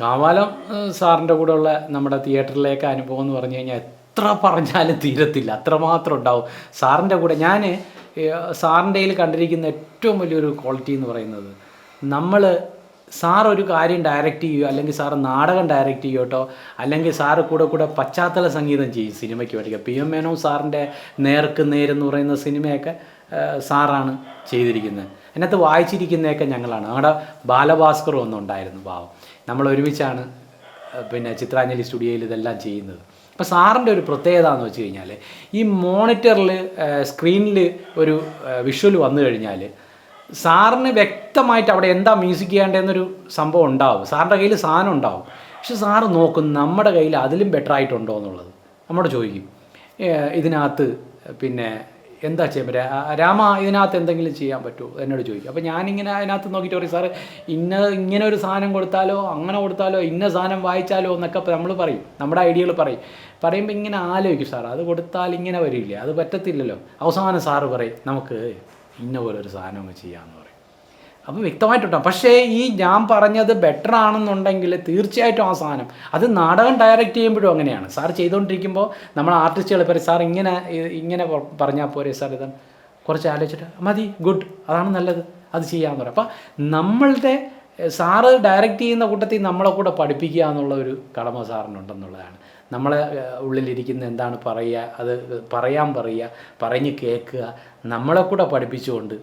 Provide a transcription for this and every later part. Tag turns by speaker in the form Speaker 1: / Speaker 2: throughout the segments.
Speaker 1: കാവാലം സാറിന്റെ കൂടെയുള്ള നമ്മുടെ തിയേറ്ററിലേക്ക് അനുഭവം എന്ന് പറഞ്ഞു കഴിഞ്ഞാൽ എത്ര പറഞ്ഞാലും തീരത്തില്ല. അത്രമാത്രം ഉണ്ടാവും. സാറിന്റെ കൂടെ ഞാൻ സാറിന്റെ കയ്യിൽ കണ്ടിരിക്കുന്ന ഏറ്റവും വലിയൊരു ക്വാളിറ്റി എന്ന് പറയുന്നത് നമ്മൾ സാർ ഒരു കാര്യം ഡയറക്റ്റ് ചെയ്യുക അല്ലെങ്കിൽ സാർ നാടകം ഡയറക്റ്റ് ചെയ്യോട്ടോ അല്ലെങ്കിൽ സാറ് കൂടെ കൂടെ പശ്ചാത്തല സംഗീതം ചെയ്യും സിനിമയ്ക്ക് വേണ്ടി. പി എം മേനോ സാറിന്റെ നേർക്ക് നേരെന്ന് പറയുന്ന സിനിമയൊക്കെ സാറാണ് ചെയ്തിരിക്കുന്നത്. അതിനകത്ത് വായിച്ചിരിക്കുന്നതൊക്കെ ഞങ്ങളാണ്. ഞങ്ങളുടെ ബാലഭാസ്കറും ഒന്നുണ്ടായിരുന്നു പാവം. നമ്മൾ ഒരുമിച്ചാണ് പിന്നെ ചിത്രാഞ്ജലി സ്റ്റുഡിയോയിൽ ഇതെല്ലാം ചെയ്യുന്നത്. അപ്പോൾ സാറിന്റെ ഒരു പ്രത്യേകത എന്ന് വെച്ച് കഴിഞ്ഞാൽ ഈ മോണിറ്ററിൽ സ്ക്രീനിൽ ഒരു വിഷ്വൽ വന്നു കഴിഞ്ഞാൽ സാറിന് വ്യക്തമായിട്ട് അവിടെ എന്താ മ്യൂസിക് ചെയ്യേണ്ടതെന്നൊരു സംഭവം ഉണ്ടാവും. സാറിന്റെ കയ്യിൽ സാധനം ഉണ്ടാവും. പക്ഷെ സാറ് നോക്കും നമ്മുടെ കയ്യിൽ അതിലും ബെറ്റർ ആയിട്ടുണ്ടോ എന്നുള്ളത്. നമ്മോട് ചോദിക്കും. ഇതിനകത്ത് പിന്നെ എന്താ ചെയ്യാൻ പറ്റുക? രാമ ഇതിനകത്ത് എന്തെങ്കിലും ചെയ്യാൻ പറ്റുമോ? എന്നോട് ചോദിക്കും. അപ്പോൾ ഞാനിങ്ങനെ അതിനകത്ത് നോക്കിയിട്ട് പറയും സാറ് ഇന്ന ഇങ്ങനെ ഒരു സാധനം കൊടുത്താലോ അങ്ങനെ കൊടുത്താലോ ഇന്ന സാധനം വായിച്ചാലോ എന്നൊക്കെ നമ്മൾ പറയും. നമ്മുടെ ഐഡിയകൾ പറയും. പറയുമ്പോൾ ഇങ്ങനെ ആലോചിക്കും സാർ അത് കൊടുത്താൽ ഇങ്ങനെ വരില്ല? അത് പറ്റത്തില്ലല്ലോ? അവസാനം സാറ് പറയും നമുക്ക് ഇന്ന പോലെ ഒരു സാധനം ചെയ്യാമെന്ന് അപ്പോൾ വ്യക്തമായിട്ടുണ്ടാവും. പക്ഷേ ഈ ഞാൻ പറഞ്ഞത് ബെറ്റർ ആണെന്നുണ്ടെങ്കിൽ തീർച്ചയായിട്ടും ആ സാധനം. അത് നാടകം ഡയറക്റ്റ് ചെയ്യുമ്പോഴും അങ്ങനെയാണ്. സാർ ചെയ്തുകൊണ്ടിരിക്കുമ്പോൾ നമ്മൾ ആർട്ടിസ്റ്റുകൾ പറയും സാർ ഇങ്ങനെ ഇങ്ങനെ പറഞ്ഞാൽ പോരെ സാർ ഇത്? കുറച്ച് ആലോചിച്ചിട്ട് മതി ഗുഡ് അതാണ് നല്ലത് അത് ചെയ്യാമെന്ന് പറയും. അപ്പോൾ നമ്മളുടെ സാറ് ഡയറക്റ്റ് ചെയ്യുന്ന കൂട്ടത്തിൽ നമ്മളെ കൂടെ പഠിപ്പിക്കുക എന്നുള്ള ഒരു കടമ സാറിനുണ്ടെന്നുള്ളതാണ്. നമ്മളെ ഉള്ളിലിരിക്കുന്ന എന്താണ് പറയുക അത് പറയാൻ പറയുക പറഞ്ഞ് കേൾക്കുക നമ്മളെ കൂടെ പഠിപ്പിച്ചുകൊണ്ട്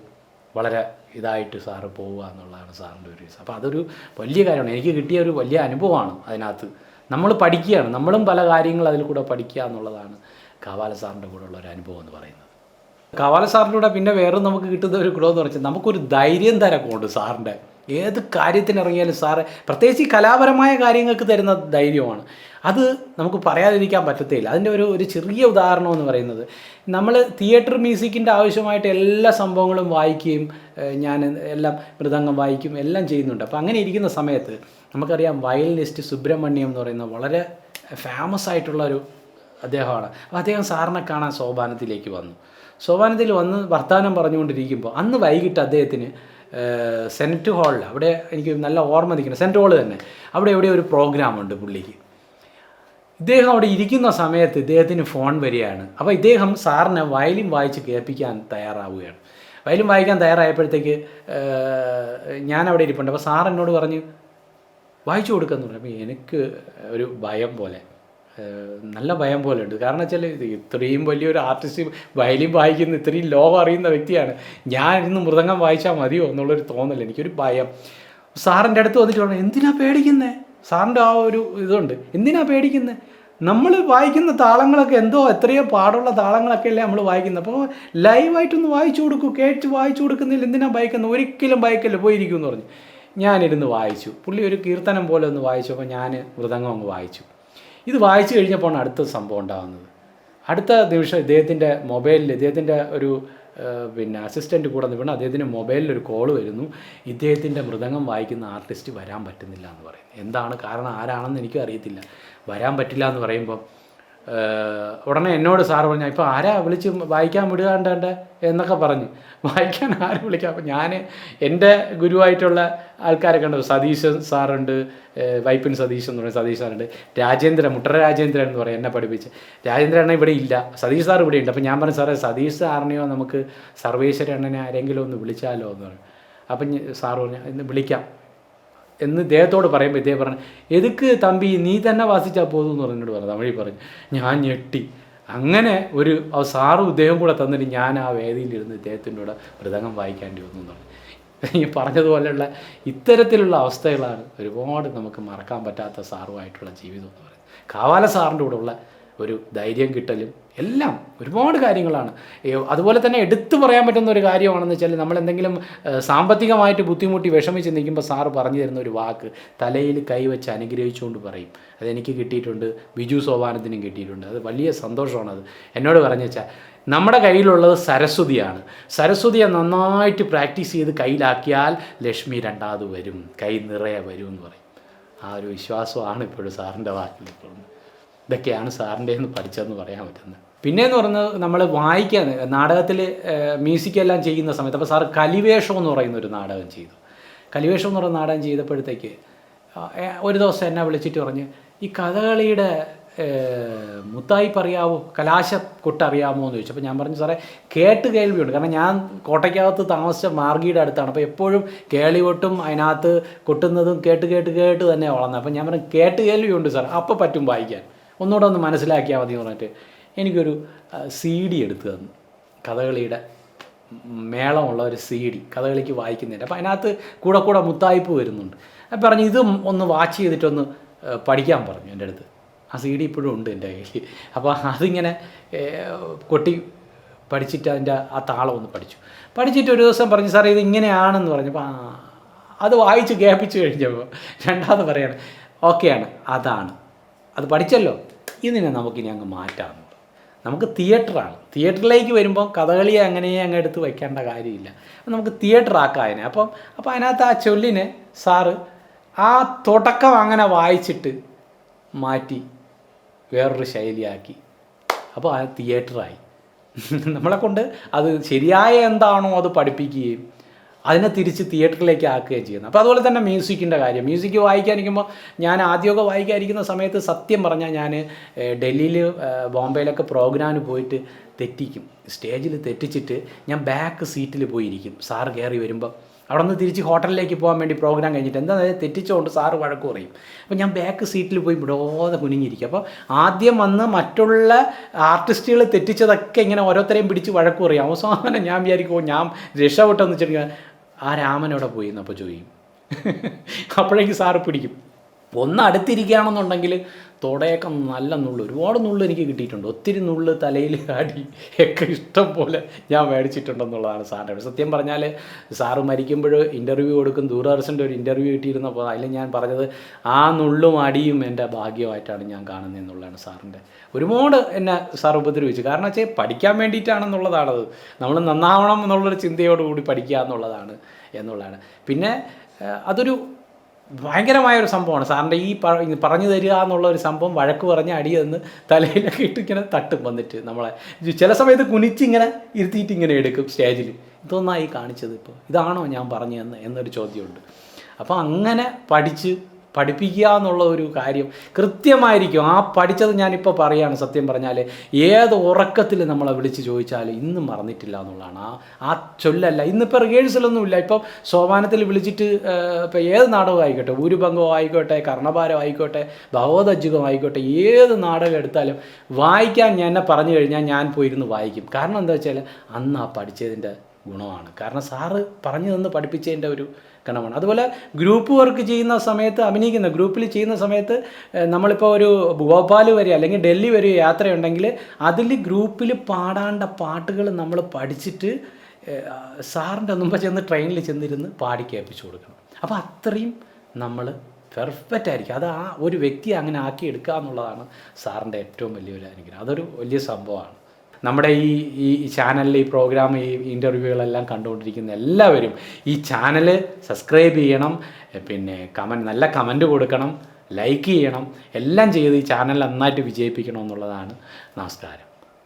Speaker 1: വളരെ ഇതായിട്ട് സാറ് പോവുക എന്നുള്ളതാണ് സാറിന്റെ ഒരു ഇത്. അപ്പോൾ അതൊരു വലിയ കാര്യമാണ്. എനിക്ക് കിട്ടിയ ഒരു വലിയ അനുഭവമാണ് അതിനകത്ത്. നമ്മൾ പഠിക്കുകയാണ്. നമ്മളും പല കാര്യങ്ങൾ അതിൽ കൂടെ പഠിക്കുക എന്നുള്ളതാണ് കാവാല സാറിന്റെ കൂടെ ഉള്ള ഒരു അനുഭവം എന്ന് പറയുന്നത്. കവാല സാറിന്റെ കൂടെ പിന്നെ വേറെ നമുക്ക് കിട്ടുന്ന ഒരു ഗുണമെന്ന് പറഞ്ഞാൽ നമുക്കൊരു ധൈര്യം തരക്കുണ്ട് സാറിന്റെ ഏത് കാര്യത്തിനിറങ്ങിയാലും സാറ് പ്രത്യേകിച്ച് ഈ കലാപരമായ കാര്യങ്ങൾക്ക് തരുന്ന ധൈര്യമാണ്. അത് നമുക്ക് പറയാതിരിക്കാൻ പറ്റത്തില്ല അതിന്റെ ഒരു ഒരു ചെറിയ ഉദാഹരണം എന്ന് പറയുന്നത് നമ്മൾ തിയേറ്റർ മ്യൂസിക്കിന്റെ ആവശ്യമായിട്ട് എല്ലാ സംഭവങ്ങളും വായിക്കുകയും ഞാൻ എല്ലാം മൃദംഗം വായിക്കും എല്ലാം ചെയ്യുന്നുണ്ട്. അപ്പോൾ അങ്ങനെ ഇരിക്കുന്ന സമയത്ത് നമുക്കറിയാം വയലിനിസ്റ്റ് സുബ്രഹ്മണ്യം എന്ന് പറയുന്ന വളരെ ഫേമസ് ആയിട്ടുള്ള ഒരു അദ്ദേഹമാണ്. അപ്പോൾ അദ്ദേഹം സാറിനെ കാണാൻ സോപാനത്തിലേക്ക് വന്നു. സോപാനത്തിൽ വന്ന് വർത്തമാനം പറഞ്ഞുകൊണ്ടിരിക്കുമ്പോൾ അന്ന് വൈകിട്ട് അദ്ദേഹത്തിന് സെനറ്റ് ഹാളിൽ അവിടെ എനിക്ക് നല്ല ഓർമ്മ നിൽക്കുന്നത് സെനറ്റ് ഹാൾ തന്നെ. അവിടെ എവിടെ ഒരു പ്രോഗ്രാം ഉണ്ട് പുള്ളിക്ക്. ഇദ്ദേഹം അവിടെ ഇരിക്കുന്ന സമയത്ത് ഇദ്ദേഹത്തിന് ഫോൺ വരികയാണ്. അപ്പോൾ ഇദ്ദേഹം സാറിനെ വയലിൻ വായിച്ച് കേൾപ്പിക്കാൻ തയ്യാറാവുകയാണ്. വയലിൻ വായിക്കാൻ തയ്യാറായപ്പോഴത്തേക്ക് ഞാൻ അവിടെ ഇരിപ്പുണ്ട്. അപ്പോൾ സാർ എന്നോട് പറഞ്ഞ് വായിച്ചു കൊടുക്കാന്ന് പറഞ്ഞു അപ്പോൾ എനിക്ക് ഒരു ഭയം പോലെ. നല്ല ഭയം പോലെ ഉണ്ട് കാരണം വെച്ചാൽ ഇത് ഇത്രയും വലിയൊരു ആർട്ടിസ്റ്റ് വയലിൻ വായിക്കുന്ന ഇത്രയും ലോകം അറിയുന്ന വ്യക്തിയാണ്. ഞാൻ ഇന്ന് മൃദംഗം വായിച്ചാൽ മതിയോ എന്നുള്ളൊരു തോന്നൽ എനിക്കൊരു ഭയം. സാറിന്റെ അടുത്ത് വന്നിട്ട് പറഞ്ഞു എന്തിനാ പേടിക്കുന്നേ? സാറിന്റെ ആ ഒരു ഇതുണ്ട്. എന്തിനാ പേടിക്കുന്നത് നമ്മൾ വായിക്കുന്ന താളങ്ങളൊക്കെ എന്തോ എത്രയോ പാടുള്ള താളങ്ങളൊക്കെ അല്ലേ നമ്മൾ വായിക്കുന്നത് അപ്പോൾ ലൈവായിട്ടൊന്ന് വായിച്ചു കൊടുക്കൂ. കേട്ട് വായിച്ചു കൊടുക്കുന്നില്ല എന്തിനാ ഭയക്കുന്നത് ഒരിക്കലും ഭയക്കല്ല. പോയിരിക്കും എന്ന് പറഞ്ഞു. ഞാനിരുന്ന് വായിച്ചു. പുള്ളി ഒരു കീർത്തനം പോലെ ഒന്ന് വായിച്ചപ്പോൾ ഞാൻ മൃദംഗം അങ്ങ് വായിച്ചു. ഇത് വായിച്ചു കഴിഞ്ഞപ്പോഴാണ് അടുത്ത സംഭവം ഉണ്ടാകുന്നത്. അടുത്ത നിമിഷം ഇദ്ദേഹത്തിന്റെ മൊബൈലിൽ ഇദ്ദേഹത്തിന്റെ ഒരു പിന്നെ അസിസ്റ്റന്റ് കൂടെ നിന്ന് വീണ് അദ്ദേഹത്തിന്റെ മൊബൈലിൽ ഒരു കോൾ വരുന്നു. ഇദ്ദേഹത്തിന്റെ മൃദംഗം വായിക്കുന്ന ആർട്ടിസ്റ്റ് വരാൻ പറ്റുന്നില്ല എന്ന് പറയും എന്താണ് കാരണം? ആരാണെന്ന് എനിക്കും അറിയത്തില്ല. വരാൻ പറ്റില്ല എന്ന് പറയുമ്പോൾ ഉടനെ എന്നോട് സാറ് പറഞ്ഞു ഇപ്പോൾ ആരാ വിളിച്ച് വായിക്കാൻ വിടുകാണ്ടേ എന്നൊക്കെ പറഞ്ഞു. വായിക്കാൻ ആര് വിളിക്കാം? അപ്പം ഞാൻ എന്റെ ഗുരുവായിട്ടുള്ള ആൾക്കാരെ കണ്ടു സതീശൻ സാറുണ്ട് വൈപ്പിൻ സതീശൻ എന്ന് പറയുന്ന സതീഷ് സാറുണ്ട്. രാജേന്ദ്രൻ മുട്ടര രാജേന്ദ്രൻ എന്ന് പറയും എന്നെ പഠിപ്പിച്ച്. രാജേന്ദ്രൻ അണ്ണൻ ഇവിടെ ഇല്ല. സതീഷ് സാർ ഇവിടെ ഉണ്ട്. അപ്പം ഞാൻ പറഞ്ഞു സാറേ സതീഷ് സാറിനെയോ നമുക്ക് സർവേശ്വര അണ്ണനെ ആരെങ്കിലും ഒന്ന് വിളിച്ചാലോ? എന്ന് പറഞ്ഞു. അപ്പം സാറ് പറഞ്ഞു ഇന്ന് വിളിക്കാം. എന്ന് ഇദ്ദേഹത്തോട് പറയുമ്പോൾ ഇദ്ദേഹം പറഞ്ഞു എതുക്ക് തമ്പി നീ തന്നെ വാസിച്ചാൽ പോകുന്നു എന്ന് പറഞ്ഞിട്ട് പറഞ്ഞു. തമിഴിൽ പറഞ്ഞു ഞാൻ ഞെട്ടി. അങ്ങനെ ഒരു സാറും ഇദ്ദേഹം കൂടെ തന്നിട്ട് ഞാൻ ആ വേദിയിലിരുന്ന് ഇദ്ദേഹത്തിന്റെ കൂടെ മൃതകം വായിക്കേണ്ടി വന്നു എന്ന് പറഞ്ഞു. ഈ പറഞ്ഞതുപോലെയുള്ള ഇത്തരത്തിലുള്ള അവസ്ഥകളാണ് ഒരുപാട് നമുക്ക് മറക്കാൻ പറ്റാത്ത സാറുമായിട്ടുള്ള ജീവിതം എന്ന് പറയുന്നത്. കാവാല സാറിന്റെ കൂടെ ഉള്ള ഒരു ധൈര്യം കിട്ടലും എല്ലാം ഒരുപാട് കാര്യങ്ങളാണ്. അതുപോലെ തന്നെ എടുത്തു പറയാൻ പറ്റുന്ന ഒരു കാര്യമാണെന്ന് വെച്ചാൽ നമ്മൾ എന്തെങ്കിലും സാമ്പത്തികമായിട്ട് ബുദ്ധിമുട്ടി വിഷമിച്ച് നിൽക്കുമ്പോൾ സാറ് പറഞ്ഞു തരുന്ന ഒരു വാക്ക് തലയിൽ കൈവച്ച് അനുഗ്രഹിച്ചുകൊണ്ട് പറയും. അതെനിക്ക് കിട്ടിയിട്ടുണ്ട് ബിജു സോപാനത്തിനും കിട്ടിയിട്ടുണ്ട്. അത് വലിയ സന്തോഷമാണത് എന്നോട് പറഞ്ഞു വെച്ചാൽ നമ്മുടെ കയ്യിലുള്ളത് സരസ്വതിയാണ്. സരസ്വതിയെ നന്നായിട്ട് പ്രാക്ടീസ് ചെയ്ത് കയ്യിലാക്കിയാൽ ലക്ഷ്മി രണ്ടാമത് വരും കൈ നിറയെ വരും എന്ന് പറയും. ആ ഒരു വിശ്വാസമാണ് ഇപ്പോഴും സാറിന്റെ വാക്കിൽ ഇപ്പോഴും ഇതൊക്കെയാണ് സാറിന്റെ നിന്ന് പഠിച്ചതെന്ന് പറയാൻ പറ്റുന്നത്. പിന്നെയെന്ന് പറയുന്നത് നമ്മൾ വായിക്കാൻ നാടകത്തിൽ മ്യൂസിക് എല്ലാം ചെയ്യുന്ന സമയത്ത് അപ്പോൾ സാർ കലിവേഷം എന്ന് പറയുന്ന ഒരു നാടകം ചെയ്തു. കലിവേഷം എന്ന് പറയുന്ന നാടകം ചെയ്തപ്പോഴത്തേക്ക് ഒരു ദിവസം എന്നെ വിളിച്ചിട്ട് പറഞ്ഞ് ഈ കഥകളിയുടെ മുത്തായി കലാശ കലാശക്കൊട്ട് അറിയാമോ എന്ന് ചോദിച്ചു അപ്പോൾ ഞാൻ പറഞ്ഞു സാറേ കേട്ട് കേൾവിയുണ്ട്. കാരണം ഞാൻ കോട്ടയ്ക്കകത്ത് താമസിച്ച മാർഗിയുടെ അടുത്താണ്. അപ്പോൾ എപ്പോഴും കേളികൊട്ടും അതിനകത്ത് കൊട്ടുന്നതും കേട്ട് കേട്ട് കേട്ട് തന്നെ വളർന്നത്. അപ്പോൾ ഞാൻ പറഞ്ഞു കേട്ട് കേൾവിയുണ്ട് സാർ അപ്പോൾ പറ്റും വായിക്കാൻ. ഒന്നുകൂടെ ഒന്ന് മനസ്സിലാക്കിയാൽ മതി എന്ന് പറഞ്ഞിട്ട് എനിക്കൊരു സി ഡി എടുത്തു തന്നു. കഥകളിയുടെ മേളമുള്ള ഒരു സി ഡി കഥകളിക്ക് വായിക്കുന്നതിന്റെ. അപ്പോൾ അതിനകത്ത് കൂടെ കൂടെ മുത്തായ്പ് വരുന്നുണ്ട്. അപ്പം പറഞ്ഞു ഇതും ഒന്ന് വാച്ച് ചെയ്തിട്ടൊന്ന് പഠിക്കാൻ പറഞ്ഞു എന്റെ അടുത്ത്. ആ സി ഡി ഇപ്പോഴും ഉണ്ട് എന്റെ കയ്യിൽ അപ്പോൾ അതിങ്ങനെ കൊട്ടി പഠിച്ചിട്ട് അതിന്റെ ആ താളം ഒന്ന് പഠിച്ചു. പഠിച്ചിട്ട് ഒരു ദിവസം പറഞ്ഞു സാറേ ഇത് ഇങ്ങനെയാണെന്ന് പറഞ്ഞപ്പോൾ അത് വായിച്ച് കേൾപ്പിച്ചു കഴിഞ്ഞപ്പോൾ രണ്ടാമത് പറയാണ് ഓക്കെയാണ് അതാണ്. അത് പഠിച്ചല്ലോ. ഇതിനെ നമുക്കിനി അങ്ങ് മാറ്റാം. നമുക്ക് തിയേറ്ററാണ്. തിയേറ്ററിലേക്ക് വരുമ്പോൾ കഥകളിയെ അങ്ങനെ അങ്ങ് എടുത്ത് വയ്ക്കേണ്ട കാര്യമില്ല. അപ്പം നമുക്ക് തിയേറ്റർ ആക്കാം അതിനെ. അപ്പം അപ്പോൾ അതിനകത്ത് ആ ചൊല്ലിനെ സാറ് ആ തുടക്കം അങ്ങനെ വായിച്ചിട്ട് മാറ്റി വേറൊരു ശൈലിയാക്കി. അപ്പോൾ ആ തിയേറ്ററായി. നമ്മളെ കൊണ്ട് അത് ശരിയായ എന്താണോ അത് പഠിപ്പിക്കുകയും അതിനെ തിരിച്ച് തിയേറ്ററിലേക്ക് ആക്കുകയും ചെയ്യുന്നത് അപ്പോൾ അതുപോലെ തന്നെ മ്യൂസിക്കിന്റെ കാര്യം. മ്യൂസിക് വായിക്കാനിരിക്കുമ്പോൾ ഞാൻ ആദ്യമൊക്കെ വായിക്കാനിരിക്കുന്ന സമയത്ത് സത്യം പറഞ്ഞാൽ ഞാൻ ഡൽഹിയിൽ ബോംബെയിലൊക്കെ പ്രോഗ്രാമിന് പോയിട്ട് തെറ്റിക്കും. സ്റ്റേജിൽ തെറ്റിച്ചിട്ട് ഞാൻ ബാക്ക് സീറ്റിൽ പോയിരിക്കും. സാറ് കയറി വരുമ്പോൾ അവിടെ നിന്ന് തിരിച്ച് ഹോട്ടലിലേക്ക് പോകാൻ വേണ്ടി പ്രോഗ്രാം കഴിഞ്ഞിട്ട് എന്താ തെറ്റിച്ചുകൊണ്ട് സാറ് വഴക്ക് പറയും. അപ്പോൾ ഞാൻ ബാക്ക് സീറ്റിൽ പോയി വിടോതെ കുനിഞ്ഞിരിക്കും. അപ്പോൾ ആദ്യം വന്ന് മറ്റുള്ള ആർട്ടിസ്റ്റുകൾ തെറ്റിച്ചതൊക്കെ ഇങ്ങനെ ഓരോരുത്തരെയും പിടിച്ച് വഴക്ക് പറയും. അവസാനം ഞാൻ വിചാരിക്കുമോ ഞാൻ രക്ഷപ്പെട്ടെന്ന് വെച്ചിട്ടുണ്ടെങ്കിൽ ആ രാമൻ എവിടെ പോയി എന്നപ്പോൾ ചോദിക്കും. അപ്പോഴേക്ക് സാറ് പിടിക്കും. ഒന്ന് അടുത്തിരിക്കുകയാണെന്നുണ്ടെങ്കിൽ തുടയൊക്കെ നല്ല നുള്ളു ഒരുപാട് നുള്ളു എനിക്ക് കിട്ടിയിട്ടുണ്ട്. ഒത്തിരി നുള്ള് തലയിൽ ആടി ഒക്കെ ഇഷ്ടം പോലെ ഞാൻ മേടിച്ചിട്ടുണ്ടെന്നുള്ളതാണ് സാറിന്റെ സത്യം പറഞ്ഞാൽ സാറ് മരിക്കുമ്പോൾ ഇന്റർവ്യൂ കൊടുക്കും ദൂരദർശന്റെ ഒരു ഇന്റർവ്യൂ കിട്ടിയിരുന്നപ്പോൾ അതിൽ ഞാൻ പറഞ്ഞത് ആ നുള്ളും അടിയും എന്റെ ഭാഗ്യമായിട്ടാണ് ഞാൻ കാണുന്നത് എന്നുള്ളതാണ് സാറിന്റെ. ഒരുപാട് എന്നെ സാർ ഉപദ്രവിച്ചു. കാരണം വെച്ചാൽ പഠിക്കാൻ വേണ്ടിയിട്ടാണെന്നുള്ളതാണത്. നമ്മൾ നന്നാവണം എന്നുള്ളൊരു ചിന്തയോടുകൂടി പഠിക്കുക എന്നുള്ളതാണ് എന്നുള്ളതാണ്. പിന്നെ അതൊരു ഭയങ്കരമായ ഒരു സംഭവമാണ്. സാറിന്റെ ഈ പറഞ്ഞു തരിക എന്നുള്ള ഒരു സംഭവം വഴക്ക് പറഞ്ഞ് അടി തന്ന് തലയിലൊക്കെ ഇട്ട് ഇങ്ങനെ തട്ടും വന്നിട്ട് നമ്മളെ. ചില സമയത്ത് കുനിച്ചിങ്ങനെ ഇരുത്തിയിട്ട് ഇങ്ങനെ എടുക്കും സ്റ്റേജിൽ. ഇതൊന്നായി കാണിച്ചത് ഇപ്പോൾ. ഇതാണോ ഞാൻ പറഞ്ഞതെന്ന് എന്നൊരു ചോദ്യമുണ്ട്. അപ്പോൾ അങ്ങനെ പഠിച്ച് പഠിപ്പിക്കുക എന്നുള്ള ഒരു കാര്യം കൃത്യമായിരിക്കും. ആ പഠിച്ചത് ഞാനിപ്പോൾ പറയുകയാണ് സത്യം പറഞ്ഞാൽ ഏത് ഉറക്കത്തിൽ നമ്മളെ വിളിച്ച് ചോദിച്ചാൽ ഇന്നും മറന്നിട്ടില്ല എന്നുള്ളതാണ്. ആ ആ ചൊല്ലല്ല. ഇന്നിപ്പോൾ റിഹേഴ്സലൊന്നുമില്ല ഇപ്പം സോപാനത്തിൽ വിളിച്ചിട്ട് ഇപ്പോൾ ഏത് നാടകം ആയിക്കോട്ടെ ഊരുഭംഗം ആയിക്കോട്ടെ കർണഭാരം ആയിക്കോട്ടെ ഭഗവതജ്ജുകം ആയിക്കോട്ടെ ഏത് നാടകം എടുത്താലും വായിക്കാൻ ഞാൻ എന്നെ പറഞ്ഞു കഴിഞ്ഞാൽ ഞാൻ പോയിരുന്ന് വായിക്കും. കാരണം എന്താ വെച്ചാൽ അന്ന് ആ പഠിച്ചതിന്റെ ഗുണമാണ്. കാരണം സാറ് പറഞ്ഞു തന്ന് പഠിപ്പിച്ചതിന്റെ ഒരു ഗണമാണ് അതുപോലെ ഗ്രൂപ്പ് വർക്ക് ചെയ്യുന്ന സമയത്ത് അഭിനയിക്കുന്ന ഗ്രൂപ്പിൽ ചെയ്യുന്ന സമയത്ത് നമ്മളിപ്പോൾ ഒരു ഭോപ്പാൽ വരെ അല്ലെങ്കിൽ ഡൽഹി വരെ യാത്രയുണ്ടെങ്കിൽ അതിൽ ഗ്രൂപ്പിൽ പാടാണ്ട പാട്ടുകൾ നമ്മൾ പഠിച്ചിട്ട് സാറിന്റെ മുമ്പ് ചെന്ന് ട്രെയിനിൽ ചെന്നിരുന്ന് പാടി കേൾപ്പിച്ചു കൊടുക്കണം. അപ്പോൾ അത്രയും നമ്മൾ പെർഫെക്റ്റ് ആയിരിക്കും. അത് ആ ഒരു വ്യക്തി അങ്ങനെ ആക്കി എടുക്കുക എന്നുള്ളതാണ് സാറിന്റെ ഏറ്റവും വലിയൊരു അനുഗ്രഹം. അതൊരു വലിയ സംഭവമാണ്. നമ്മുടെ ഈ ഈ ചാനലിൽ ഈ പ്രോഗ്രാം ഈ ഇന്റർവ്യൂകളെല്ലാം കണ്ടുകൊണ്ടിരിക്കുന്ന എല്ലാവരും ഈ ചാനൽ സബ്സ്ക്രൈബ് ചെയ്യണം പിന്നെ കമന്റ് നല്ല കമന്റ് കൊടുക്കണം ലൈക്ക് ചെയ്യണം എല്ലാം ചെയ്ത് ഈ ചാനൽ നന്നായിട്ട് വിജയിപ്പിക്കണം എന്നുള്ളതാണ് നമസ്കാരം.